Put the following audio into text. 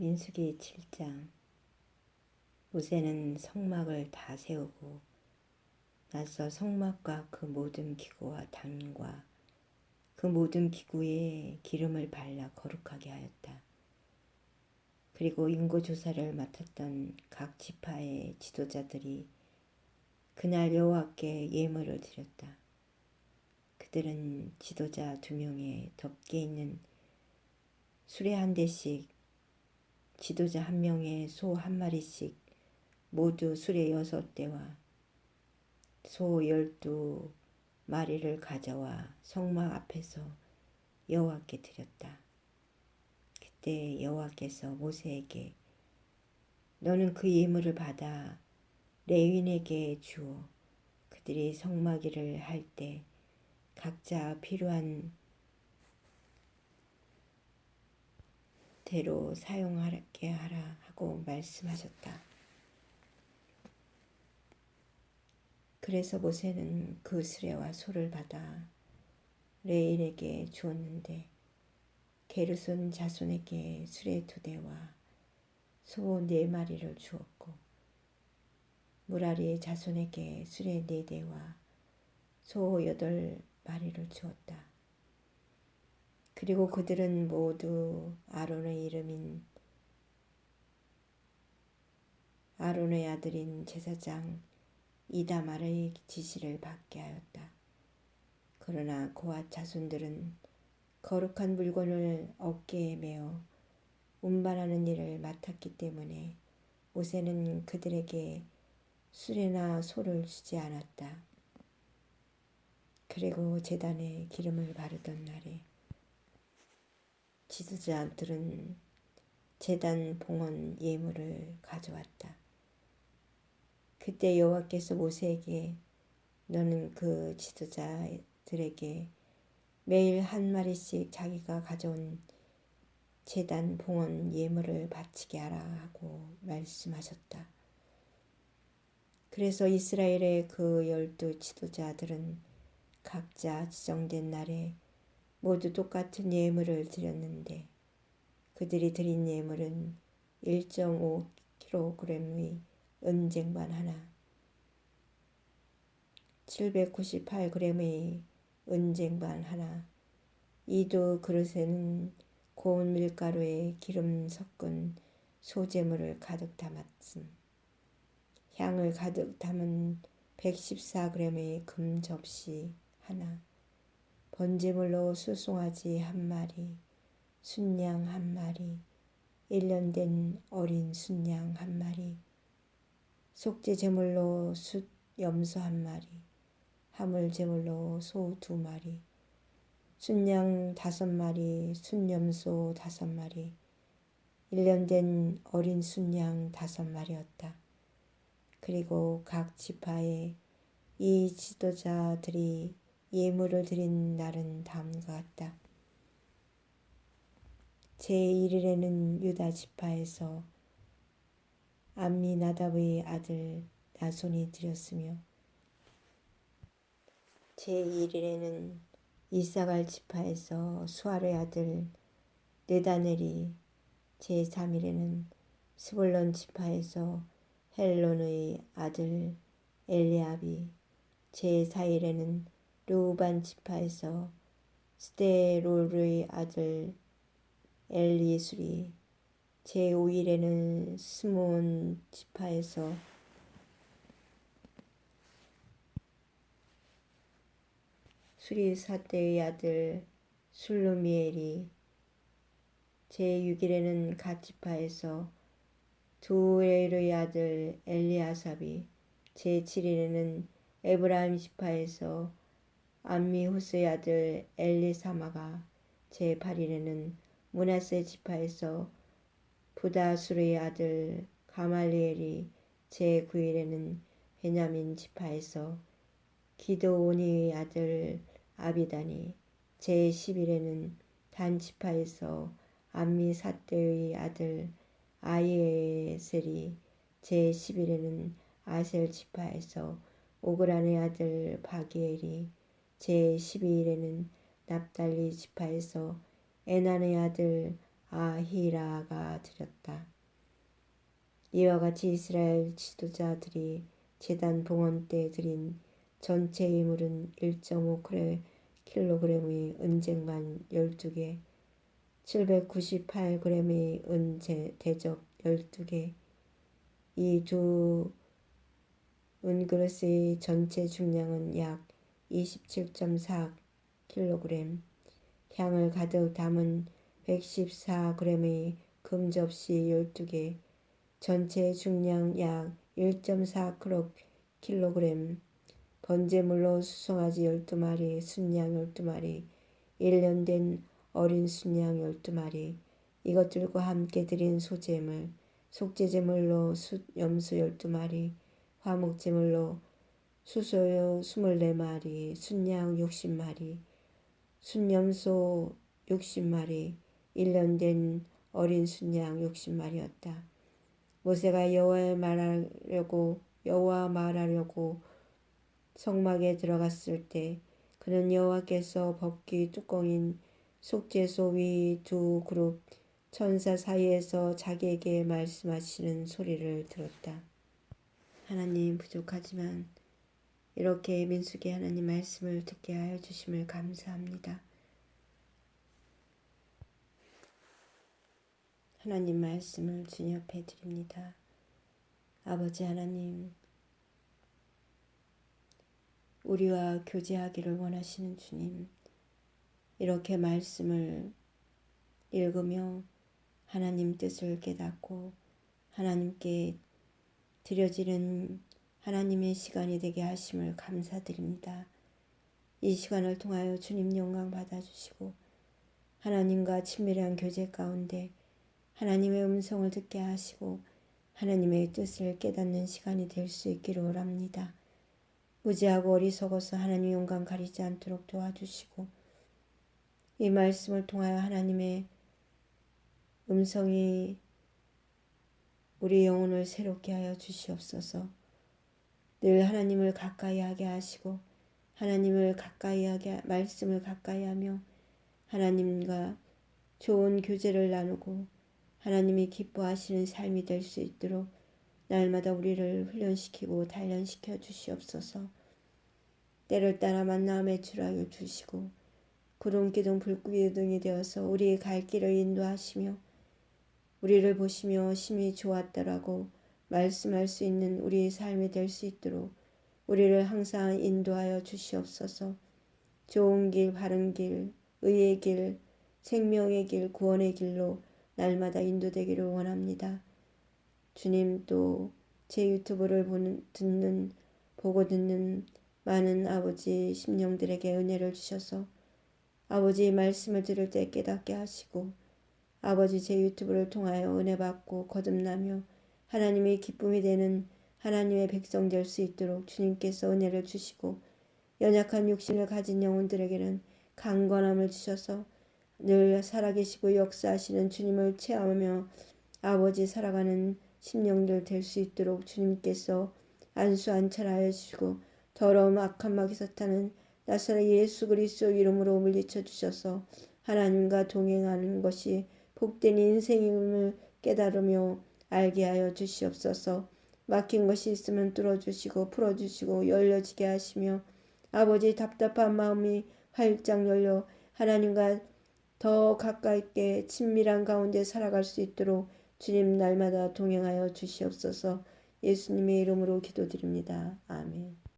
민수기 7장 모세는 성막을 다 세우고 나서 성막과 그 모든 기구와 단과 그 모든 기구에 기름을 발라 거룩하게 하였다. 그리고 인고 조사를 맡았던 각 지파의 지도자들이 그날 여호와께 예물을 드렸다. 그들은 지도자 두 명에 덮개 있는 수레 한 대씩 지도자 한 명에 소 한 마리씩 모두 수레 여섯 대와 소 열두 마리를 가져와 성막 앞에서 여호와께 드렸다. 그때 여호와께서 모세에게 너는 그 예물을 받아 레윈에게 주어 그들이 성막일을 할때 각자 필요한 대로 사용하게 하라 하고 말씀하셨다. 그래서 모세는 그 수레와 소를 받아 레일에게 주었는데 게르손 자손에게 수레 두 대와 소 네 마리를 주었고 무라리 자손에게 수레 네 대와 소 여덟 마리를 주었다. 그리고 그들은 모두 아론의 이름인 아론의 아들인 제사장 이다말의 지시를 받게 하였다. 그러나 고아 자손들은 거룩한 물건을 어깨에 메어 운반하는 일을 맡았기 때문에 모세는 그들에게 수레나 소를 주지 않았다. 그리고 제단에 기름을 바르던 날에 지도자들은 재단 봉헌 예물을 가져왔다. 그때 여호와께서 모세에게 너는 그 지도자들에게 매일 한 마리씩 자기가 가져온 재단 봉헌 예물을 바치게 하라 하고 말씀하셨다. 그래서 이스라엘의 그 열두 지도자들은 각자 지정된 날에 모두 똑같은 예물을 드렸는데 그들이 드린 예물은 1.5kg의 은쟁반 하나, 798g의 은쟁반 하나, 이도 그릇에는 고운 밀가루에 기름 섞은 소재물을 가득 담았음. 향을 가득 담은 114g의 금 접시 하나, 번제물로 수송아지 한 마리, 순양 한 마리, 1년 된 어린 순양 한 마리, 속죄 제물로 숫 염소 한 마리, 하물 제물로 소 두 마리, 순양 다섯 마리, 순염소 다섯 마리, 1년 된 어린 순양 다섯 마리였다. 그리고 각 지파의 이 지도자들이 예물을 드린 날은 다음과 같다. 제1일에는 유다 지파에서 암미나답의 아들 나손이 드렸으며 제1일에는 이사갈 지파에서 수아의 아들 네다넬이 제3일에는 스볼론 지파에서 헬론의 아들 엘리압이 제4일에는 르우반 지파에서 스테롤의 아들 엘리술이 제5일에는 스몬 지파에서 수리사대의 아들 술루미엘이 제6일에는 갓지파에서 두엘의 아들 엘리아삽이 제7일에는 에브라임 지파에서 암미 후스의 아들 엘리사마가 제8일에는 문하세 지파에서 부다수르의 아들 가말리엘이 제9일에는 베냐민 지파에서 기도오니의 아들 아비단이 제10일에는 단 지파에서 암미사떼의 아들 아이에셀이 제11일에는 아셀 지파에서 오그란의 아들 바기엘이 제12일에는 납달리 지파에서 에난의 아들 아히라가 드렸다. 이와 같이 이스라엘 지도자들이 제단 봉헌 때 드린 전체 이물은 1.5kg의 은쟁반 12개, 798g의 은 대접 12개, 이 두 은그릇의 전체 중량은 약 27.4kg, 향을 가득 담은 114g의 금접시 12개, 전체 중량 약 1.4kg, 번제물로 수송아지 12마리, 순양 12마리, 1년 된 어린 순양 12마리, 이것들과 함께 드린 소제물, 속죄제물로 염소 12마리, 화목제물로 수소요 24마리, 순양 60마리, 순염소 60마리, 1년 된 어린 순양 60마리였다. 모세가 여호와 말하려고 여호와 말하려고 성막에 들어갔을 때 그는 여호와께서 법기 뚜껑인 속죄소 위 두 그룹 천사 사이에서 자기에게 말씀하시는 소리를 들었다. 하나님 부족하지만 이렇게 민숙이 하나님 말씀을 듣게 하여 주심을 감사합니다. 하나님 말씀을 주님 앞에 드립니다. 아버지 하나님, 우리와 교제하기를 원하시는 주님, 이렇게 말씀을 읽으며 하나님 뜻을 깨닫고 하나님께 드려지는 하나님의 시간이 되게 하심을 감사드립니다. 이 시간을 통하여 주님 영광 받아주시고 하나님과 친밀한 교제 가운데 하나님의 음성을 듣게 하시고 하나님의 뜻을 깨닫는 시간이 될 수 있기를 원합니다. 무지하고 어리석어서 하나님 영광 가리지 않도록 도와주시고 이 말씀을 통하여 하나님의 음성이 우리 영혼을 새롭게 하여 주시옵소서. 늘 하나님을 가까이 하게 하시고 하나님을 가까이 하게 말씀을 가까이 하며 하나님과 좋은 교제를 나누고 하나님이 기뻐하시는 삶이 될 수 있도록 날마다 우리를 훈련시키고 단련시켜 주시옵소서. 때를 따라 만남의 출하여 주시고 구름 기둥 불 기둥이 되어서 우리의 갈 길을 인도하시며 우리를 보시며 심히 좋았더라고 말씀할 수 있는 우리의 삶이 될 수 있도록 우리를 항상 인도하여 주시옵소서. 좋은 길, 바른 길, 의의 길, 생명의 길, 구원의 길로 날마다 인도되기를 원합니다. 주님 또 제 유튜브를 보는, 듣는, 보고 듣는 많은 아버지 심령들에게 은혜를 주셔서 아버지의 말씀을 들을 때 깨닫게 하시고 아버지 제 유튜브를 통하여 은혜 받고 거듭나며 하나님의 기쁨이 되는 하나님의 백성 될 수 있도록 주님께서 은혜를 주시고 연약한 육신을 가진 영혼들에게는 강건함을 주셔서 늘 살아계시고 역사하시는 주님을 체험하며 아버지 살아가는 심령들 될 수 있도록 주님께서 안수 안찰하여 주시고 더러움 악한 마귀 사탄은 나사렛 예수 그리스도 이름으로 물리쳐 주셔서 하나님과 동행하는 것이 복된 인생임을 깨달으며 알게 하여 주시옵소서. 막힌 것이 있으면 뚫어주시고 풀어주시고 열려지게 하시며 아버지 답답한 마음이 활짝 열려 하나님과 더 가까이게 친밀한 가운데 살아갈 수 있도록 주님 날마다 동행하여 주시옵소서 예수님의 이름으로 기도드립니다. 아멘.